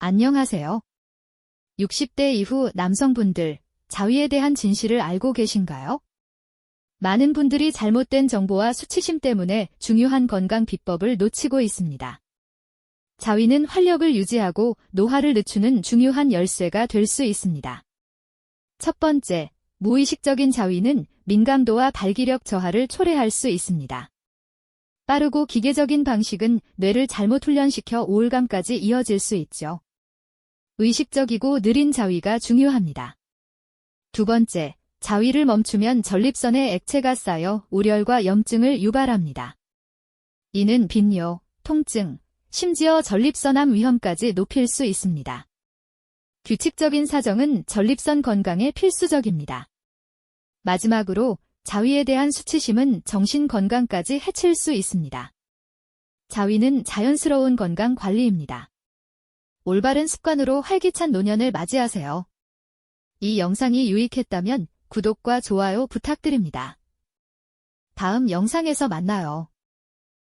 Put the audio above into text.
안녕하세요. 60대 이후 남성분들, 자위에 대한 진실을 알고 계신가요? 많은 분들이 잘못된 정보와 수치심 때문에 중요한 건강 비법을 놓치고 있습니다. 자위는 활력을 유지하고 노화를 늦추는 중요한 열쇠가 될 수 있습니다. 첫 번째, 무의식적인 자위는 민감도와 발기력 저하를 초래할 수 있습니다. 빠르고 기계적인 방식은 뇌를 잘못 훈련시켜 우울감까지 이어질 수 있죠. 의식적이고 느린 자위가 중요합니다. 두 번째, 자위를 멈추면 전립선에 액체가 쌓여 우렬과 염증을 유발합니다. 이는 빈뇨, 통증, 심지어 전립선암 위험까지 높일 수 있습니다. 규칙적인 사정은 전립선 건강에 필수적입니다. 마지막으로 자위에 대한 수치심은 정신 건강까지 해칠 수 있습니다. 자위는 자연스러운 건강 관리입니다. 올바른 습관으로 활기찬 노년을 맞이하세요. 이 영상이 유익했다면 구독과 좋아요 부탁드립니다. 다음 영상에서 만나요.